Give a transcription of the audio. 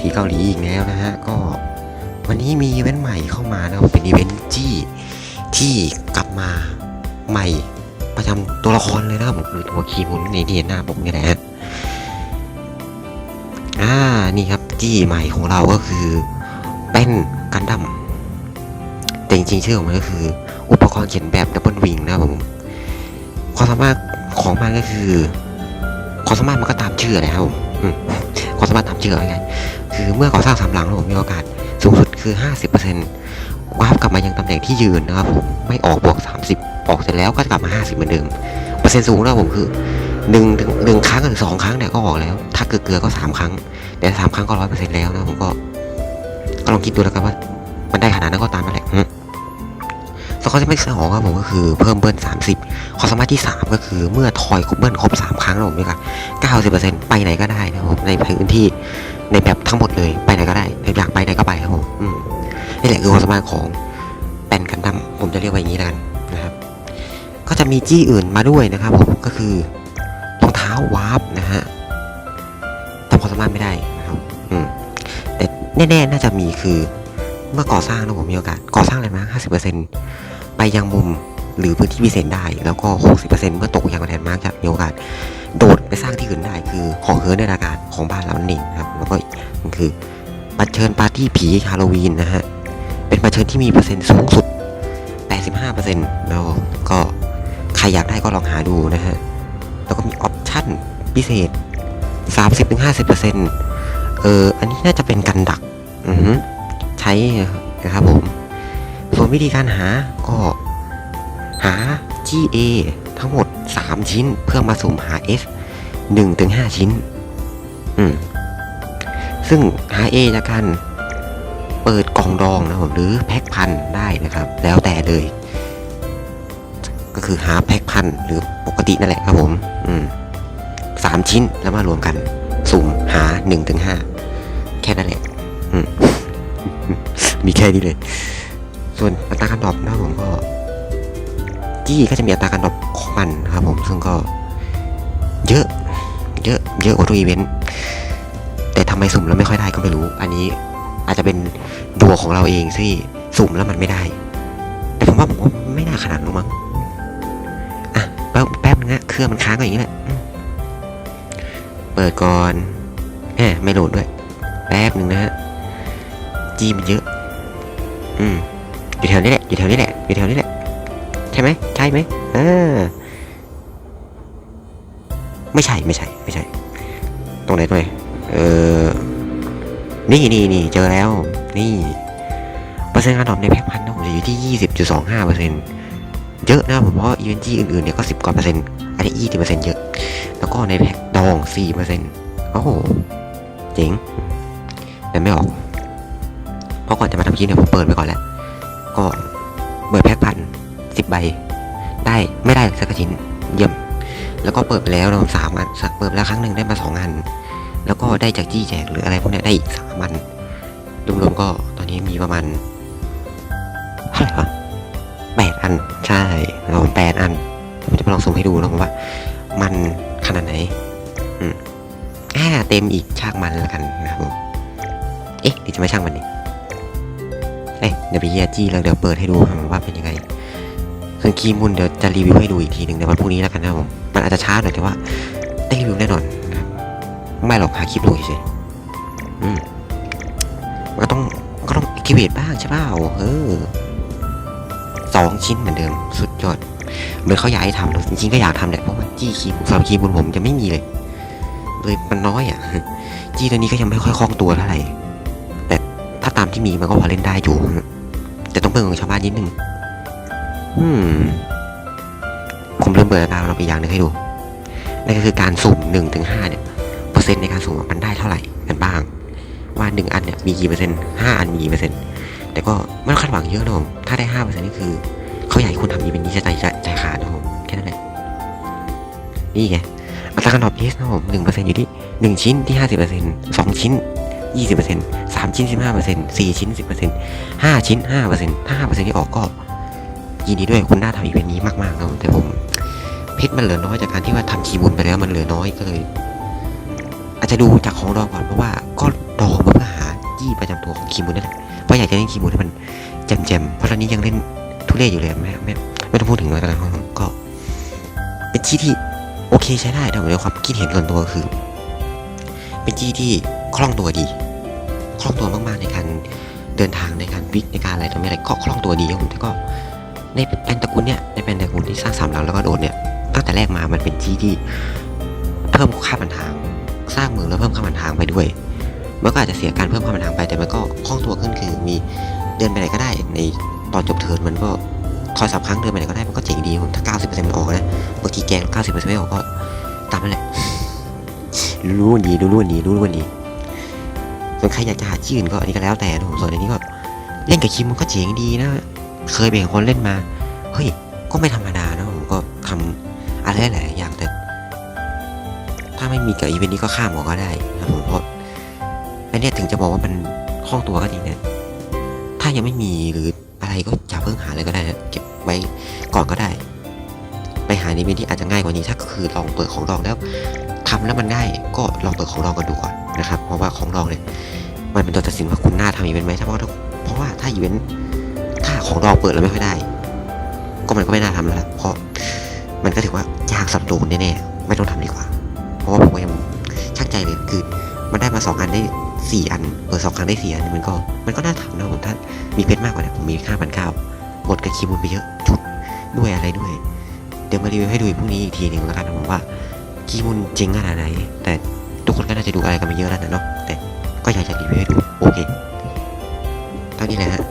ทีเกาหลีอีกแล้วนะฮะ ก็วันนี้มีอีเวนต์ใหม่เข้ามานะครับ เป็นอีเวนต์ที่ที่กลับมาใหม่ประจำตัวละครเลยนะครับผมหรือตัวคีมุนในที่เห็นหน้าผมนี่แหละอ่า นี่ครับจี้ใหม่ของเราก็คือเป็นกันดั้มแต่จริงๆชื่อของมันก็คือ อุปกรณ์เขียนแบบดับเบิลวิงนะครับผมความสามารถของมันก็คือความสามารถมันก็ตามชื่อแหละครับผมความสามารถตามชื่อไง คือเมื่อก่อสร้างสามหลังผมมีโอกาสสูงสุดคือ 50%วาร์ปกลับมายังตำแหน่งที่ยืนนะครับผมไม่ออกบวก 30 ออกเสร็จแล้วก็กลับมา 50 เหมือนเดิม เปอร์เซ็นต์สูงนะครับผมคือหนึ่งถึงหนึ่งครั้งหรือสองครั้งเนี่ยก็ออกแล้ว ถ้าเกลือๆก็สามครั้ง แต่สามครั้งก็ร้อยเปอร์เซ็นต์แล้วนะผมก็ก็ลองคิดดูแล้วกันว่ามันได้ขนาดนั้นก็ตามนั่นแหละสกอร์ที่ไม่สองครับผมก็คือเพิ่มเบิ้ล30ความสามารถที่ 3 ก็คือเมื่อทอยครบเบิ้ลครบ 3 ครั้งแล้วผมนี่ครับ90%ไปไหนก็ได้นะครับผมในพื้นที่ ในแบบทั้งหมดเลยไปไหนก็ได้อยากไปไหนก็ไปครับผมอืมนี่แหละคือความสามารถของแปนกันดั้มผมจะเรียกว่าอย่างนี้แล้วกันนะครับ ก็จะมีจี้อื่นมาด้วยนะครับผมก็คือรองเท้าวาร์ปนะฮะทำความสามารถไม่ได้นะครับอืมแต่แน่ๆน่าจะมีคือเมื่อก่อสร้างนะผมมีโอกาสก่อสร้างอะไรมา50%ไปยังมุม หรือพื้นที่พิเศษได้ แล้วก็ 60%เมื่อตกยังแทนมาร์กจะมีโอกาสโดดไปสร้างที่อื่นได้ คือของเฮิร์นในอากาศของบ้านเรานั่นเองครับ แล้วก็มันคือบัตเชิญปาร์ตี้ผีฮาโลวีนนะฮะ เป็นบัตเชิญที่มีเปอร์เซ็นต์สูงสุด 85%แล้วก็ใครอยากได้ก็ลองหาดูนะฮะ แล้วก็มีออปชั่นพิเศษ 30-50%เอออันนี้น่าจะเป็นกันดัก อือใช้นะครับผม ส่วนวิธีการหาก็ หา GA ทั้งหมด 3 ชิ้นเพื่อมาสุ่มหา S 1-5ชิ้น อืม ซึ่งหา A จากการเปิดกล่องดองนะผมหรือแพ็คพันได้นะครับ แล้วแต่เลย ก็คือหาแพ็คพันหรือปกตินั่นแหละครับผม อืมสามชิ้นแล้วมารวมกัน สุ่มหาหนึ่งถึงห้าแค่นั้นแหละ อืม มีแค่นี้เลย ส่วนอัตราการดอปนะผมก็ี้ก็จะมีอัตราการดรอปของมันครับผมซึ่งก็เยอะ เยอะ เยอะกว่าทุกอีเวนต์แต่ทำไมสุ่มแล้วไม่ค่อยได้ก็ไม่รู้ อันนี้อาจจะเป็นดวงของเราเองที่สุ่มแล้วมันไม่ได้ แต่ผมว่าผมว่าไม่น่าขนาดนั้นมั้งอะแป๊บแป๊บนึงนะเครื่องมันค้างก็อย่างนี้แหละเปิดก่อนแหมไม่โหลดด้วย แป๊บหนึ่งนะฮะจีมันเยอะ อืมอยู่แถวนี้แหละอยู่แถวนี้แหละอยู่แถวนี้แหละ ไหมใช่ไหมเออไม่ใช่ไม่ใช่ไม่ใช่ ตรงไหนตรงไหนเออนี่นี่นี่เจอแล้ว นี่เปอร์เซ็นต์การตอบในแพ็คพันนะผมจะอยู่ที่ยี่สิบจุดสองห้าเปอร์เซ็นต์เยอะนะผมเพราะอีเวนต์ที่อื่นๆเนี่ยก็สิบกว่าเปอร์เซ็นต์อันนี้ยี่สิบเปอร์เซ็นต์เยอะ แล้วก็ในแพ็คดองสี่เปอร์เซ็นต์โอ้โหเจ๋งแต่ไม่ออก เพราะก่อนจะมาทำคลิปเนี่ยผมเปิดไปก่อนแล้ว ก็เปิดแพ็คพันสิบใบ ได้ไม่ได้สักชิ้นเยี่ยม แล้วก็เปิดไปแล้วเราสามอันเปิดแล้วครั้งหนึ่งได้มาสองอัน แล้วก็ได้จากจี้แจกหรืออะไรพวกนี้ได้อีกสามอันรวมๆก็ตอนนี้มีประมาณเท่าไหร่วะแปดอันใช่เราแปดอันผมจะไปลองสุ่มให้ดูนะผมว่า มันขนาดไหน อืมอ่าเต็มอีกช่างมันแล้วกันนะครับผมเอ๊ะหรือจะไม่ช่างมันนี่เอ๊ะเดี๋ยวไปเยียจี้แล้วเดี๋ยวเปิดให้ดูว่าเป็นยังไง ส่วนคีมุนเดี๋ยวจะรีวิวให้ดูอีกทีหนึ่งในวันพรุ่งนี้แล้วกันนะผม มันอาจจะช้าหน่อยแต่ว่าได้รีวิวแน่นอนนะครับไม่หรอกหาคลิปดูเฉยอืมมันก็ต้องก็ต้องคิเวตบ้างใช่เปล่าเออสองชิ้นเหมือนเดิม สุดยอด เหมือนเขาอยากให้ทำเลยจริงๆก็อยากทำแหละเพราะว่าจี้คีย์สำหรับคีย์บนผมจะไม่มีเลย เลยมันน้อยอะ จี้ตัวนี้ก็ยังไม่ค่อยคล่องตัวเท่าไหร่แต่ถ้าตามที่มีมันก็พอเล่นได้อยู่แต่ต้องเบิ่งของชาวบ้านนิดนึง อืม ผมเริ่มเปิดกาเราไปอย่างหนึงให้ดู นั่นก็คือการสุ่มหนึ่งถึงห้าเนี่ยเปอร์เซ็นต์ในการสุ่มมันได้เท่าไหร่กันบ้าง ว่าหนึ่งอันเนี่ยมีกี่เปอร์เซ็นต์ห้าอันมีกี่เปอร์เซ็นต์แต่ก็ไม่ต้องคาดหวังเยอะนะผมถ้าได้ห้าเปอร์เซ็นต์นี่คือเขาอยากให้คุณทำอีเวนต์นี้จะใจใจขาดนะผมแค่นั้นแหละนี่ไงอัตราการตอบเอสนะผมหนึ่งเปอร์เซ็นต์อยู่ที่หนึ่งชิ้นที่ห้าสิบเปอร์เซ็นต์สองชิ้นยี่สิบเปอร์เซ็นต์สามชิ้นสิบห้าเปอร์เซ็นต์สี่ชิ้นสิบเปอร์เซ็นต์ห้าชิ้นห้าเปอร์เซ็นต์ถ้าห้าเปอร์เซ็นต์ที่ออกก็ ยินดีด้วยคุณน่าทำอีเวนต์นี้มากๆนะผมแต่ผมเพชรมันเหลือน้อยจากการที่ว่าทำคีย์บุญไปแล้วมันเหลือน้อยก็เลย อาจจะดูจากของรองก่อนเพราะว่าก็ดองเพื่อหาจี้ประจำตัวของคีมูนนั่นแหละเพราะอยากจะเล่นคีมูนให้มันแจ่มๆเพราะตอนนี้ยังเล่นทุเรศอยู่เลยไม่ไม่ไม่ต้องพูดถึงเลยกันนะครับผมก็ เป็นจี้ที่โอเคใช้ได้แต่ในความคิดเห็นส่วนตัวคือ เป็นจี้ที่คล่องตัวดี คล่องตัวมากๆในการเดินทางในการวิ่งในการอะไรทำอะไรก็คล่องตัวดีครับผมแต่ก็ ในแอนตระกูลเนี่ยในแอนตระกูลที่สร้างสามหลังแล้วก็โดนเนี่ยตั้งแต่แรกมามันเป็นจี้ที่เพิ่มค่าบันทาง สร้างเมืองแล้วเพิ่มค่าบันทางไปด้วยมันก็อาจจะเสียการเพิ่มค่าบันทางไปแต่มันก็คล่องตัวขึ้นคือมีเดินไปไหนก็ได้ ในตอนจบเทิร์นมันก็ทอยสับครั้งเดินไปไหนก็ได้มันก็เจ๋งดีผมถ้า90%มันออกนะบางทีแกง90%ไม่ออกก็ตามนั่นแหละรู้วันดีรู้วันดีรู้วันดีส่วนใครอยากจะหาชื่ออื่นก็อันนี้ก็แล้วแต่นะผมส่วนอันนี้ก็เล่นกับคิมมันก็เจ๋งดีนะ เคยเป็นคนเล่นมา เฮ้ย ก็ไม่ธรรมดานะผมก็ทำอะไรหลายอย่างแต่ ถ้าไม่มีกับอีเวนต์นี้ก็ข้ามออกก็ได้นะผมเพราะอันนี้ถึงจะบอกว่ามันคล่องตัวก็ดีนะถ้ายังไม่มีหรืออะไรก็อย่าเพิ่งหาเลยก็ได้นะเก็บไว้ก่อนก็ได้ ไปหาในเวนต์ที่อาจจะง่ายกว่านี้ถ้าคือลองเปิดของลองแล้วทำแล้วมันได้ก็ลองเปิดของลองกันดูก่อนนะครับ เพราะว่าของลองเนี่ยมันเป็นตัวตัดสินว่าคุณน่าทำอีเวนต์ไหมถ้าเพราะว่าเพราะว่าถ้าอีเวนต์ ของลองเปิดแล้วไม่ค่อยได้ ก็มันก็ไม่น่าทำแล้วละเพราะมันก็ถือว่ายากสำหรับตัวคุณแน่ๆไม่ต้องทำดีกว่า เพราะว่าผมก็ยังชักใจเลยคือมันได้มาสองอันได้สี่อัน เปิดสองครั้งได้สี่อันมันก็มันก็น่าทำนะผมถ้ามีเพชรมากกว่านี้ผมมีห้าพันเก้าหมดกับคีย์มูลไปเยอะชุดด้วยอะไรด้วย เดี๋ยวมารีวิวให้ดูพรุ่งนี้อีกทีหนึ่งแล้วกันนะผมว่าคีย์มูลจริงขนาดไหน แต่ทุกคนก็น่าจะดูอะไรกันมาเยอะแล้วนะเนาะแต่ก็อยากจะรีวิวให้ดูโอเคตอนนี้แหละฮะ